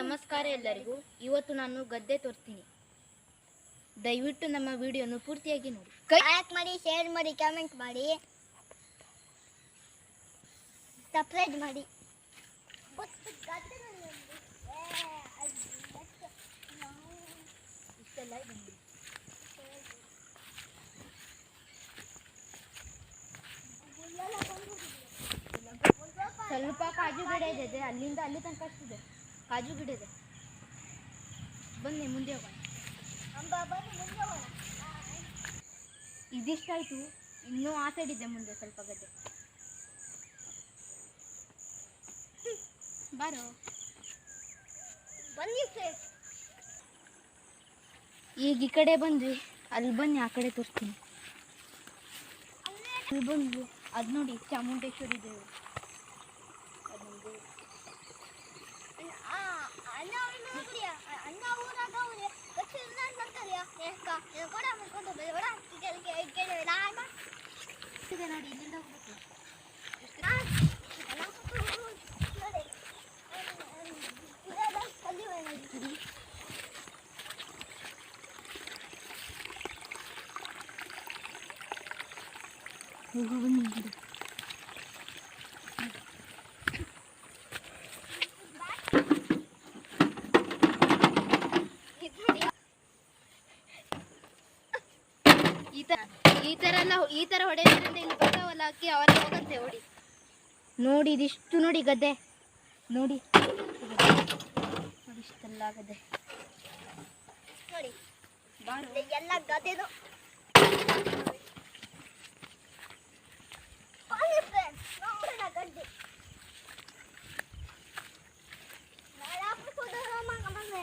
ನಮಸ್ಕಾರ ಎಲ್ಲರಿಗೂ. ಇವತ್ತು ನಾನು ಗದ್ದೆ ತೋರಿಸ್ತೀನಿ. ದಯವಿಟ್ಟು ನಮ್ಮ ವಿಡಿಯೋನು ಪೂರ್ತಿಯಾಗಿ ನೋಡಿ. ಲೈಕ್ ಮಾಡಿ ಶೇರ್ ಮಾಡಿ ಕಾಮೆಂಟ್ ಮಾಡಿ. ಸಬ್ಸ್ಕ್ರೈಬ್ ಮಾಡಿ. ಸ್ವಲ್ಪ ಕಾಜು ಗಿಡ ಇದೆ ಅಲ್ಲಿಂದ ಅಲ್ಲಿ ತನಕ ಅಷ್ಟಿದೆ. ಕಾಜು ಗಿಡ ಇದೆ. ಬನ್ನಿ ಮುಂದೆ ಹೋಗೋಣ. ಇದಿಷ್ಟಾಯ್ತು ಇನ್ನೂ ಆ ಸೈಡ್ ಇದೆ ಮುಂದೆ ಸ್ವಲ್ಪ ಗದ್ದೆ. ಬಾರೋ. ಬನ್ನಿ ಸರ್ ಈಗ ಈ ಕಡೆ ಬಂದ್ವಿ ಅಲ್ಲಿ ಬನ್ನಿ ಆ ಕಡೆ ತೋರಿಸ್ತೀನಿ. ಅಲ್ಲಿ ಬಂದ್ವಿ ಅದು ನೋಡಿ ಚಾಮುಂಡೇಶ್ವರಿ ದೇವರು ಅದ್ ನಮ್ದು. ಅಣ್ಣ ಅವ್ರನ್ನ ಅಣ್ಣ ಊರಾಗ ಅವ್ರೆ ಕಚ್ಚಿಲ್ಲ ಅಂತಾರಲ್ಲ ಏಕ ಕೊಡ ಮಾಡ್ಕೊಂಡು ಬೇಡ ಕೆಳಗೆ ಕೆಳಗೆ ನಾನು ಇದೆ ನೋಡಿ ಇಲ್ಲಿಂದ ಹೋಗ್ಬೇಕು ಹೋಗು ಬನ್ನಿ ಈ ಥರ ಎಲ್ಲ ಈ ತರ ಹೊಡೆಯೋದ್ರಿಂದ ಇಲ್ಲಿ ಬರ್ತಾವಲ್ಲ ಅಕ್ಕಿ ಅವರೇ ಹೋಗಂತೆ ಹೊಡಿ ನೋಡಿ, ಇದಿಷ್ಟು ನೋಡಿ ಗದ್ದೆ. ನೋಡಿ. ಇಷ್ಟೆಲ್ಲ ಗದ್ದೆ ನೋಡಿ ಎಲ್ಲ ಗದ್ದೆದು ನೋಡೋಣ ಗದ್ದೆ ಬಂದೆ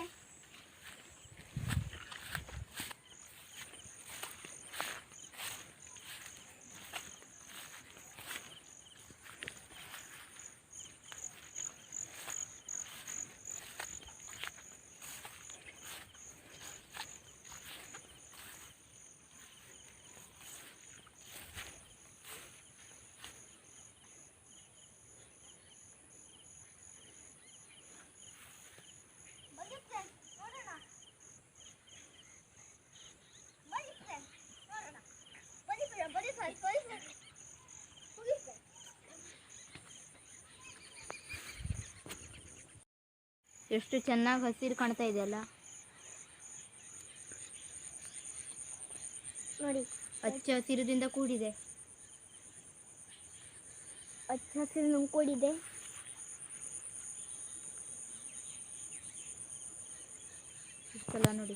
ಬನ್ನಿ ಫ್ರೆಂಡ್ ನೋಡೋಣ ಬನ್ನಿ ಫ್ರೆಂಡ್ ನೋಡೋಣ ಬನ್ನಿ ಫ್ರೆಂಡ್ ಬನ್ನಿ ಫ್ರೆಂಡ್ ಬನ್ನಿ ಫ್ರೆಂಡ್ ಹೋಗಿ ಫ್ರೆಂಡ್ ಎಷ್ಟು ಚೆನ್ನಾಗಿ ಹಸಿರು ಕಾಣ್ತಾ ಇದೆಯಲ್ಲ ನೋಡಿ. ಹಚ್ಚ ಹಸಿರುದಿಂದ ಕೂಡಿದೆ. ಹಚ್ಚ ಹಸಿರು ಕೂಡಿದೆ. ಇಷ್ಟಲ್ಲ ನೋಡಿ.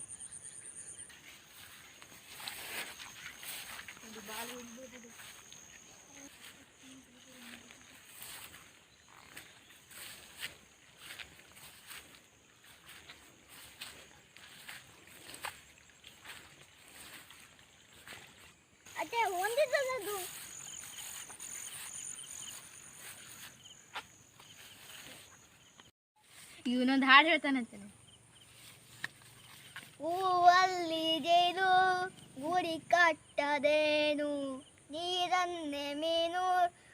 ಅದೇ ಇವನೊಂದು ಹಾಡು ಹೇಳ್ತಾನಂತೆ. ಹೂವಲ್ಲಿ ಜೇನು ಗುರಿ ಕಟ್ಟದೇನು? ನೀರನ್ನೇ ಮೀನು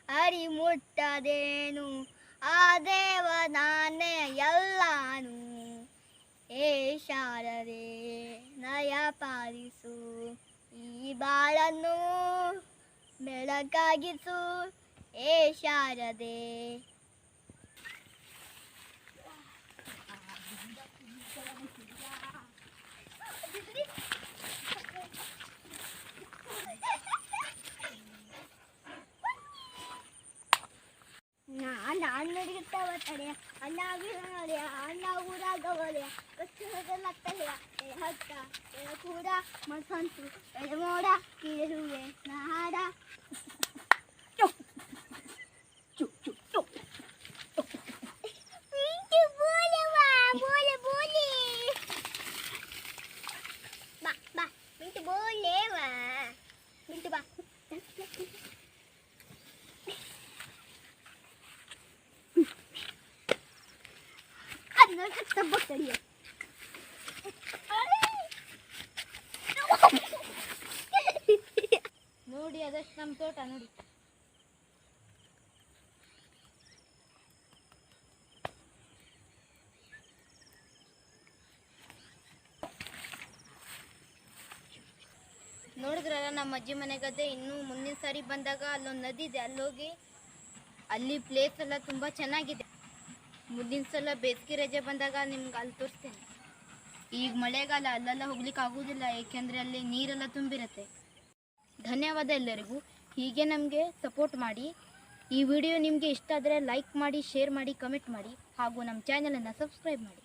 ಅರಿ ಮುಟ್ಟದೇನು ಆ ದೇವ ನಾನೇ ಎಲ್ಲಾನು ಏ ಶಾರದೆ ನಯ ಪಾಲಿಸು. ಈ ಬಾಳನ್ನು ಬೆಳಕಾಗಿಸು ಏ ಶಾರದೆ ಅಣ್ಣಡಿಗಿರ್ತಾವ ತಡೆಯ ಅಣ್ಣ ಆಗಿರೋಯ ಅಣ್ಣ ಊರಾಗ ಒಲೆಯ ಕಚ್ಚುವುದೆಲ್ಲ ತಲೆಯ ಏ ಹಕ್ಕ ಏ ಕೂಡ ಮಸಂತು ಎಳೆ ಮೋಡ ಕೀರುವೆ ನಾಡ. ನೋಡಿ, ಅದಷ್ಟು ನಮ್ಮ ತೋಟ ನೋಡಿ. ನೋಡಿದ್ರಲ್ಲ, ನಮ್ಮ ಅಜ್ಜಿ ಮನೆಗದೆ ಇನ್ನು ಮುಂದಿನ ಸಾರಿ ಬಂದಾಗ ಅಲ್ಲೊಂದು ನದಿ ಇದೆ, ಅಲ್ಲೋಗಿ ಅಲ್ಲಿ ಪ್ಲೇಸ್ ಎಲ್ಲ ತುಂಬಾ ಚೆನ್ನಾಗಿದೆ. ಮುಂದಿನ ಸಲ ಬೇಸಿಗೆ ರಜೆ ಬಂದಾಗ ನಿಮ್ಗೆ ಅಲ್ಲಿ ತೋರಿಸ್ತೇನೆ. ಈಗ ಮಳೆಗಾಲ ಅಲ್ಲೆಲ್ಲ ಹೋಗ್ಲಿಕ್ಕೆ ಆಗೋದಿಲ್ಲ ಏಕೆಂದರೆ ಅಲ್ಲಿ ನೀರೆಲ್ಲ ತುಂಬಿರುತ್ತೆ. ಧನ್ಯವಾದ ಎಲ್ಲರಿಗೂ. ಹೀಗೆ ನಮಗೆ ಸಪೋರ್ಟ್ ಮಾಡಿ. ಈ ವಿಡಿಯೋ ನಿಮಗೆ ಇಷ್ಟ ಆದರೆ ಲೈಕ್ ಮಾಡಿ ಶೇರ್ ಮಾಡಿ ಕಮೆಂಟ್ ಮಾಡಿ, ಹಾಗೂ ನಮ್ಮ ಚಾನಲನ್ನು ಸಬ್ಸ್ಕ್ರೈಬ್ ಮಾಡಿ.